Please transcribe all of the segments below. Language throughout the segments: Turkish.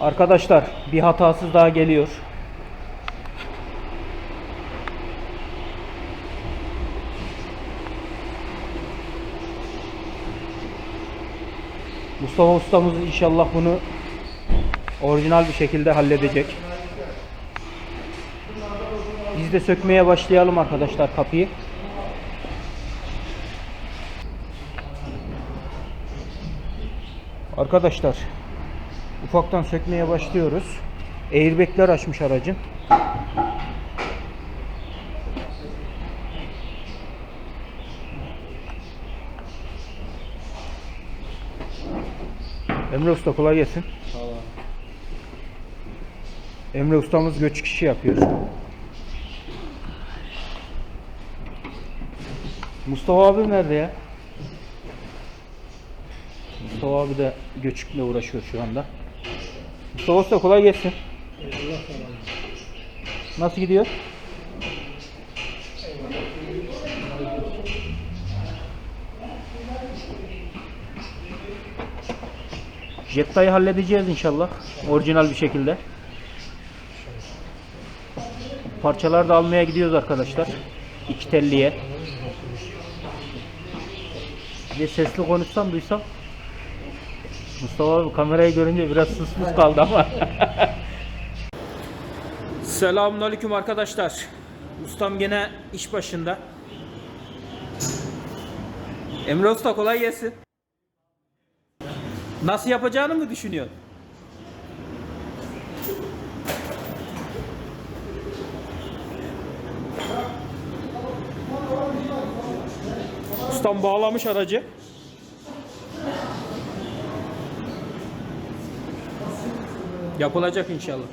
Arkadaşlar bir hatasız daha geliyor. Mustafa ustamız inşallah bunu orijinal bir şekilde halledecek. Biz de sökmeye başlayalım arkadaşlar kapıyı. Arkadaşlar ufaktan sökmeye başlıyoruz. Airbag'ler açmış aracın. Emre Usta kolay gelsin. Emre ustamız göç kişi yapıyor. Mustafa abi nerede ya? Mustafa abi de göçükle uğraşıyor şu anda. Usta kolay gelsin. Nasıl gidiyor? Jetta'yı halledeceğiz inşallah. Orijinal bir şekilde. Parçalar da almaya gidiyoruz arkadaşlar. İki telliye. Bir sesli konuşsam duysam. Mustafa abi kamerayı görünce biraz susmuş kaldı ama. Selamünaleyküm arkadaşlar. Ustam gene iş başında. Emre Usta kolay gelsin. Nasıl yapacağını mı düşünüyorsun? Ustam bağlamış aracı. Yapılacak inşallah.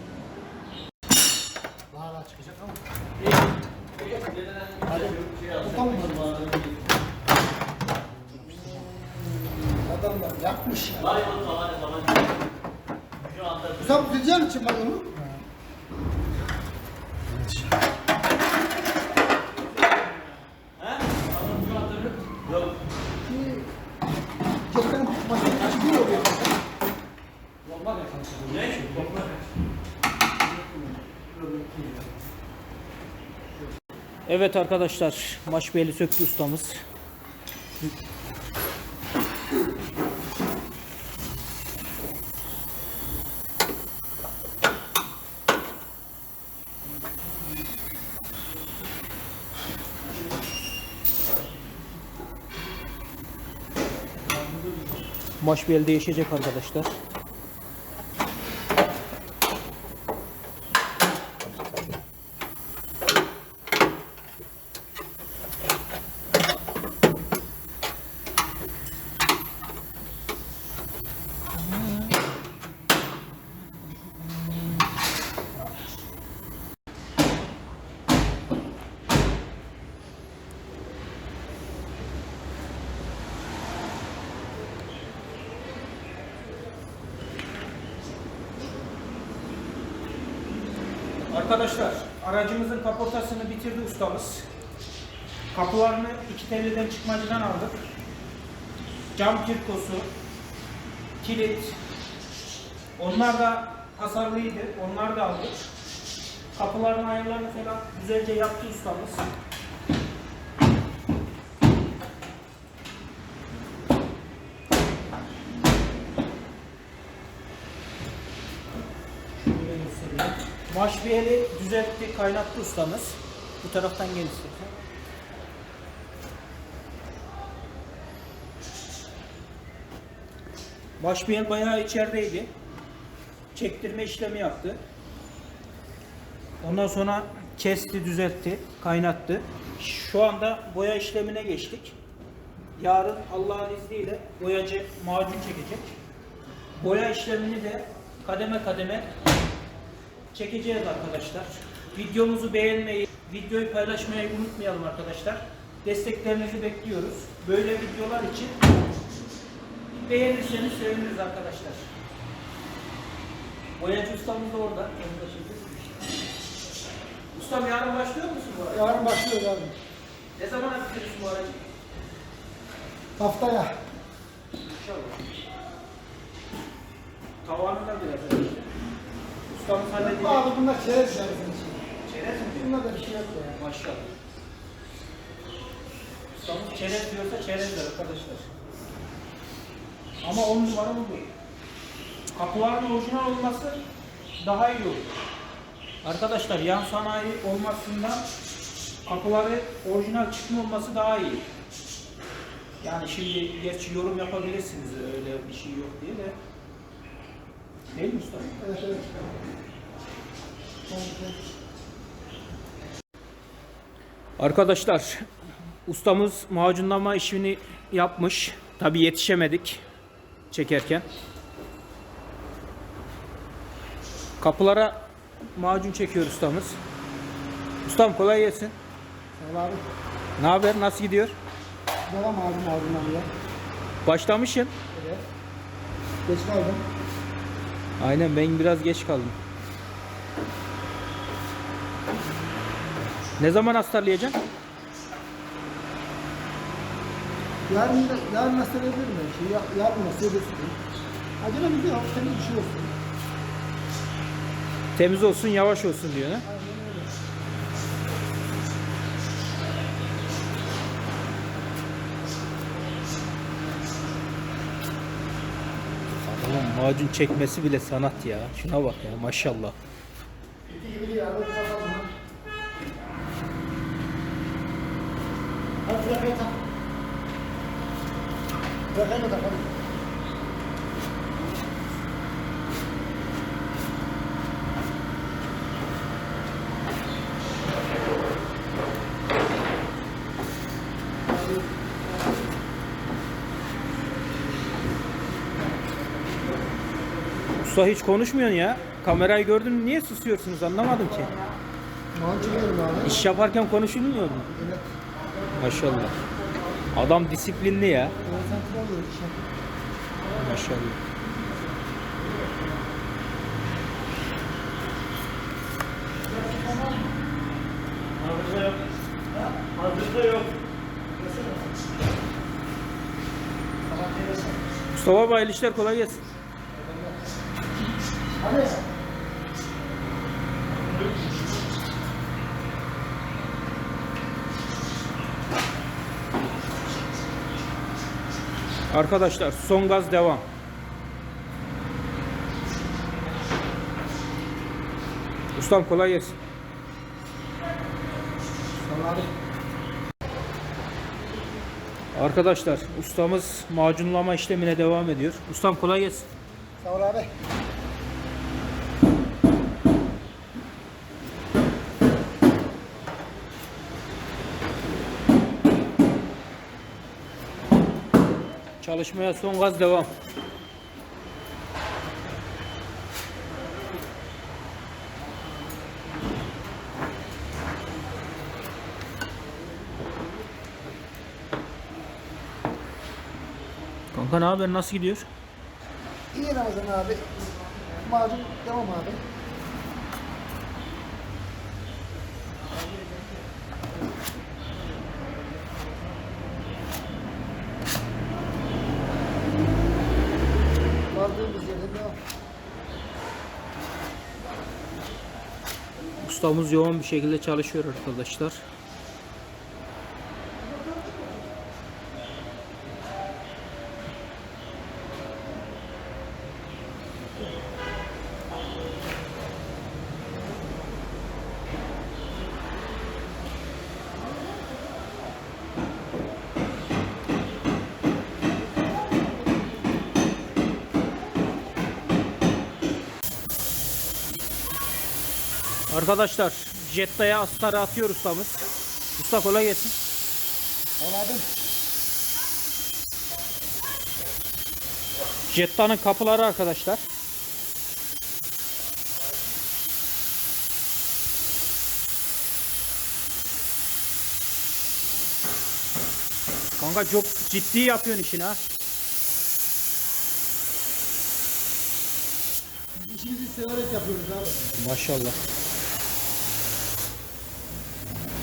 Adamlar yapmış ya. Sen bilecek misin bana onu? Evet arkadaşlar, Maşbeyli söktü ustamız. Maşbeyli değişecek arkadaşlar. Arkadaşlar aracımızın kaportasını bitirdi ustamız. Kapılarını iki telliden çıkmacıdan aldık. Cam kirkosu, kilit. Onlar da hasarlıydı. Onlar da aldık. Kapıların ayarlarını falan güzelce yaptı ustamız. Şöyle göstereyim. Maşbiyeli düzeltti, kaynattı ustamız. Bu taraftan gel istersen. Maşbiyel bayağı içerideydi. Çektirme işlemi yaptı. Ondan sonra kesti, düzeltti, kaynattı. Şu anda boya işlemine geçtik. Yarın Allah'ın izniyle boyacı macun çekecek. Boya işlemini de kademe kademe çekeceğiz arkadaşlar. Videomuzu beğenmeyi, videoyu paylaşmayı unutmayalım arkadaşlar. Desteklerinizi bekliyoruz. Böyle videolar için beğenirseniz seviniriz arkadaşlar. Boyacı ustamız da orada. Onu da şimdi. Ustam yarın başlıyor musun bu arada? Yarın başlıyor yarın. Ne zaman bitirirsin bu aracı? Haftaya. İnşallah. Tavanında biraz. Ustamız halledecek. Abi bunlar çerez senin için. Çerez mi? Bunda da bir şey yok ya. Maşallah. Ustamız çerez diyorsa çerezdir arkadaşlar. Ama on numara bu. Kapıların orijinal olması daha iyi olur. Arkadaşlar yan sanayi olmasından kapıları orijinal çıkma olması daha iyi. Yani şimdi gerçi yorum yapabilirsiniz öyle bir şey yok diye de. Değil mi usta? Evet evet. Komple. Arkadaşlar ustamız macunlama işini yapmış. Tabi yetişemedik çekerken. Kapılara macun çekiyor ustamız. Ustam kolay gelsin. Sağ ol abi. Ne haber? Nasıl gidiyor? Devam abi mağdurdan ya. Başlamışsın. Evet. Geç kaldım. Aynen ben biraz geç kaldım. Ne zaman hastarlayacaksın? Yarın, yarın nasıl edebilir mi? Şey, ya, yarın nasıl edebilirsin? Acele bir yok. Senin bir şey olsun. Temiz olsun, yavaş olsun diyor. ha? Macun çekmesi bile sanat ya. Şuna bak ya maşallah. Hadi. Plakayı da Usta hiç konuşmuyorsun ya. Kamerayı gördün mü niye susuyorsunuz anlamadım ki. Abi. İş yaparken konuşulmuyor mu? Evet. Maşallah. Adam disiplinli ya. Konsantre oluyor işe. Maşallah. Mustafa Bey işler kolay gelsin. Arkadaşlar son gaz devam. Ustam kolay gelsin. Arkadaşlar ustamız macunlama işlemine devam ediyor. Ustam kolay gelsin. Sağ ol abi. Çalışmaya son gaz devam. Kanka ne haber? Nasıl gidiyor? İyi Ramazan abi. Macun devam abi. Ustamız yoğun bir şekilde çalışıyor arkadaşlar. Arkadaşlar Jetta'ya astarı atıyor ustamız. Usta kolay gelsin. Anladım. Jetta'nın kapıları arkadaşlar. Kanka çok ciddi yapıyorsun işini ha. İşimizi severek yapıyoruz abi. Maşallah.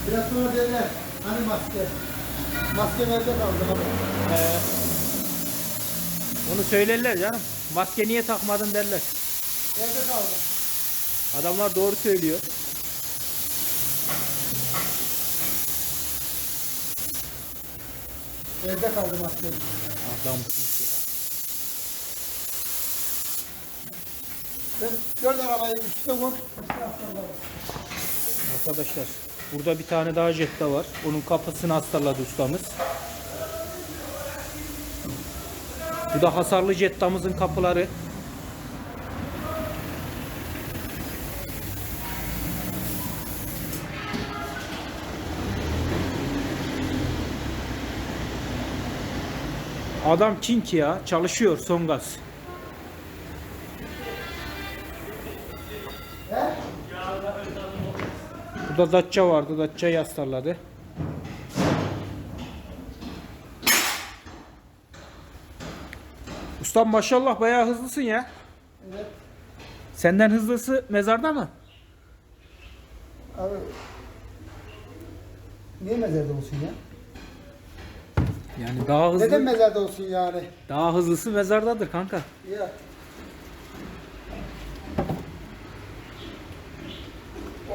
Biraz sonra derler. Hani maske? Maske nerede kaldı abi? Ee, onu söylerler canım. Maske niye takmadın derler. Nerede kaldı? Adamlar doğru söylüyor. Evde kaldım askerim. Adam kimse ya. Ben dört arabayı üstüne aslanlar. Arkadaşlar burada bir tane daha jetta var. Onun kapısını hasarladı ustamız. Bu da hasarlı jettamızın kapıları. Adam king ya. Çalışıyor son gaz. Burada Datça vardı. Datça'yı hasarladı. Ustam maşallah bayağı hızlısın ya. Evet. Senden hızlısı mezarda mı? Abi. Niye mezarda olsun ya? Yani daha hızlı. Neden mezarda olsun yani? Daha hızlısı mezardadır kanka. Ya.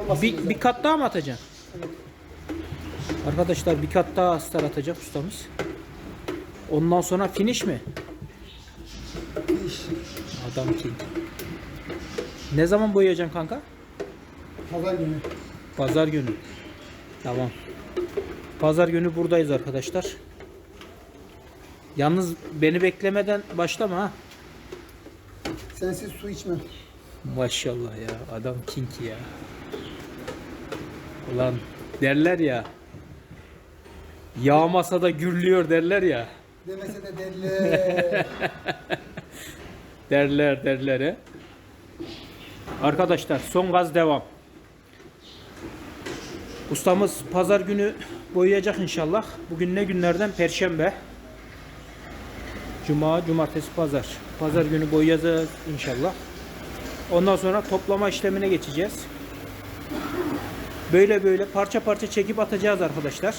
Olmasın Bir, bir kat daha mı atacaksın? Evet. Arkadaşlar bir kat daha astar atacak ustamız. Ondan sonra finish mi? Adam king. Ne zaman boyayacaksın kanka? Pazar günü. Pazar günü. Tamam. Pazar günü buradayız arkadaşlar. Yalnız beni beklemeden başlama ha. Sensiz su içmem. Maşallah ya adam king ya. Ulan derler ya. Yağmasa da gürlüyor derler ya. Demese de deli. Derler derler he. Arkadaşlar son gaz devam. Ustamız pazar günü boyayacak inşallah. Bugün ne günlerden? Perşembe. Cuma, cumartesi, pazar. Pazar günü boyayacağız inşallah. Ondan sonra toplama işlemine geçeceğiz. Böyle böyle parça parça çekip atacağız arkadaşlar.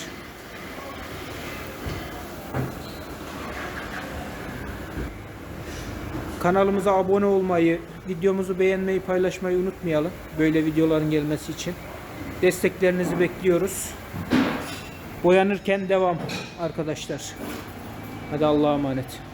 Kanalımıza abone olmayı, videomuzu beğenmeyi, paylaşmayı unutmayalım. Böyle videoların gelmesi için. Desteklerinizi bekliyoruz. Boyanırken devam arkadaşlar. Hadi Allah'a emanet.